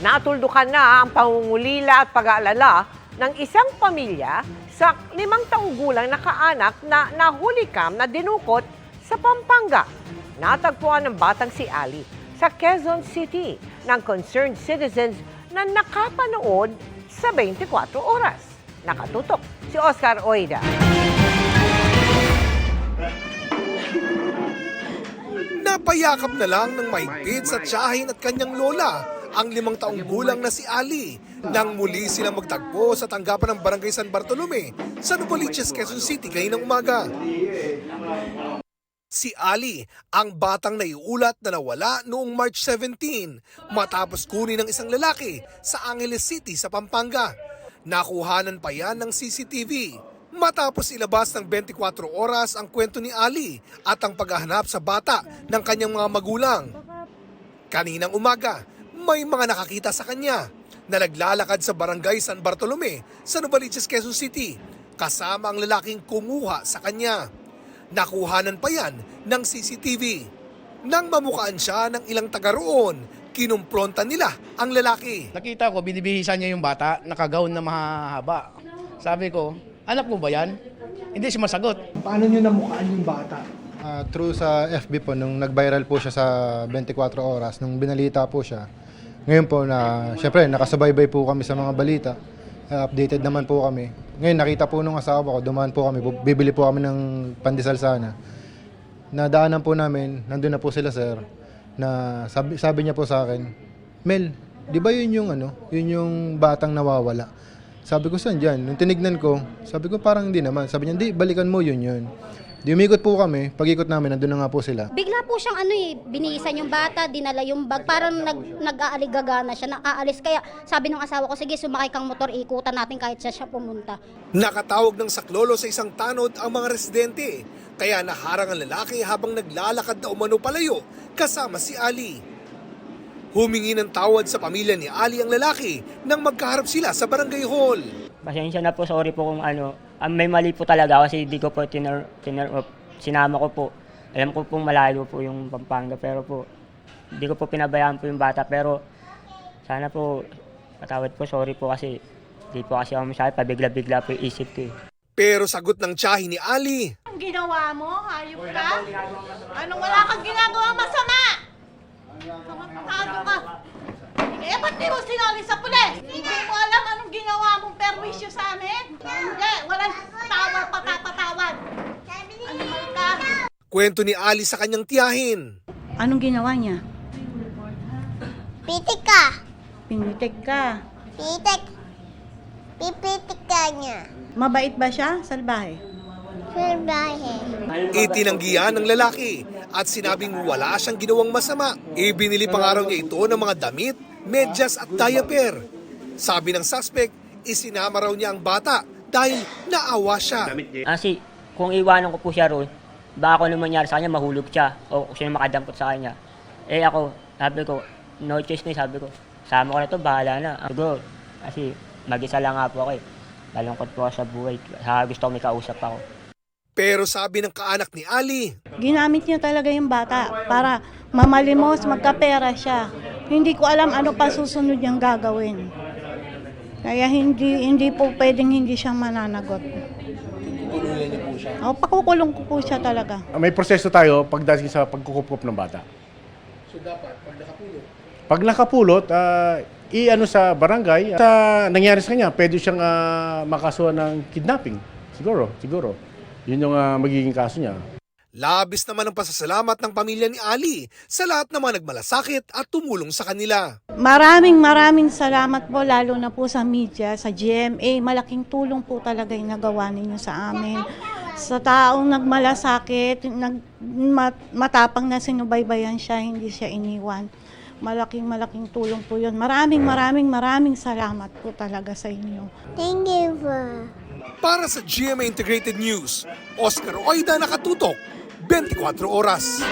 Natuldukan na ang pangungulila at pag-aalala ng isang pamilya sa limang taong gulang na kaanak na nahulikam na dinukot sa Pampanga. Natagpuan ng batang si Ali sa Quezon City ng concerned citizens na nakapanood sa 24 oras. Nakatutok si Oscar Oida. Napayakap na lang ng mahigpit sa tiyahin at kanyang lola ang limang taong gulang na si Ali nang muli silang magtagpo sa tanggapan ng Barangay San Bartolome sa Novaliches, Quezon City kaninang umaga. Si Ali, ang batang naiulat na nawala noong March 17 matapos kunin ng isang lalaki sa Angeles City sa Pampanga. Nakuhanan pa yan ng CCTV. Matapos ilabas ng 24 oras ang kwento ni Ali at ang paghahanap sa bata ng kanyang mga magulang. Kaninang umaga, may mga nakakita sa kanya na naglalakad sa barangay San Bartolome sa Novaliches, Quezon City kasama ang lalaking kumuha sa kanya. Nakuhanan pa yan ng CCTV. Nang mamukaan siya ng ilang taga roon, kinumpronta nila ang lalaki. Nakita ko, binibihisan niya yung bata, nakagaon na mahaba. Sabi ko, anak mo ba yan? Hindi siya masagot. Paano nyo namukaan yung bata? Ah, through sa FB po, nung nag-viral po siya sa 24 oras, nung binalita po siya. Ngayon po na, syempre, nakasubaybay po kami sa mga balita. Ah, updated naman po kami. Ngayon, nakita po nung asawa ko, dumaan po kami, bibili po kami ng pandesal sana. Nadaanan po namin, nandun na po sila sir, na sabi, sabi niya po sa akin, Mel, di ba yun yung ano, yun yung batang nawawala? Sabi ko, saan dyan? Nung tinignan ko, sabi ko parang hindi naman. Sabi niya, hindi, balikan mo yun yun. Di umikot po kami, pag-ikot namin, nandun na nga po sila. Bigla po siyang ano eh, binihisan yung bata, dinala yung bag, parang nag, nag-aaligagana na siya, nakaalis. Kaya sabi ng asawa ko, sige sumakay kang motor, ikutan natin kahit siya siya pumunta. Nakatawag ng saklolo sa isang tanod ang mga residente. Kaya naharang ang lalaki habang naglalakad na umano palayo kasama si Ali. Humingi ng tawad sa pamilya ni Ali ang lalaki nang magkaharap sila sa barangay hall. Pasensya na po, sorry po kung ano. Ah, may mali po talaga kasi di ko po tiner, tiner, uh, sinama ko po. Alam ko pong malayo po yung Pampanga pero po di ko po pinabayaan po yung bata pero sana po patawad po, sorry po kasi di po kasi ako masyado pabigla-bigla po yung isip ko eh. Pero sagot ng tiyahin ni Ali, Anong ginawa mo? Hayop ka? Anong wala kang ginagawa masama? Sumatado ka. Eh, ba't di mo sinali sa pulis? Hindi mo mong perwisyo sa amin? Hindi, walang tawad, patapatawad. Animal ka. kwento ni Ali sa kanyang tiyahin. Anong ginawa niya? Pitik ka. Pinitik ka. Pitik. Pipitik ka niya. Mabait ba siya? Salbahe. Surbahe. Itinanggihan ng lalaki at sinabing wala siyang ginawang masama. Ibinili pa nga raw niya ito ng mga damit, medyas at diaper. Sabi ng suspect, isinama raw niya ang bata dahil naawa siya. Kasi kung iwanan ko po siya roon, baka kung ano mangyari sa kanya, mahulog siya o kung sino makadampot sa kanya. Eh ako, sabi ko, no choice na sabi ko. Sama ko na to, bahala na. Siguro, kasi mag-isa lang nga po ako eh. Malungkot po ako sa buhay. Saka gusto ko may kausap ako. Pero sabi ng kaanak ni Ali, Ginamit niya talaga yung bata para mamalimos, magkapera siya. Hindi ko alam ano pa susunod niyang gagawin. Kaya hindi hindi po pwedeng hindi siya mananagot. O, pakukulong ko po siya talaga. May proseso tayo pagdating sa pagkukupup ng bata. So dapat, pag nakapulot? Pag nakapulot, ah, i-ano sa barangay, sa nangyari sa kanya, pwede siyang ah, makasuhan ng kidnapping. Siguro, siguro. Yun yung ah, magiging kaso niya. Labis naman ang pasasalamat ng pamilya ni Ali sa lahat ng mga nagmalasakit at tumulong sa kanila. Maraming maraming salamat po lalo na po sa media, sa GMA. Malaking tulong po talaga yung nagawa ninyo sa amin. Sa taong nagmalasakit, nag, mat- matapang na sinubaybayan siya, hindi siya iniwan. Malaking malaking tulong po yun. Maraming maraming maraming salamat po talaga sa inyo. Thank you for... Para sa GMA Integrated News, Oscar Oida nakatutok, 24 oras.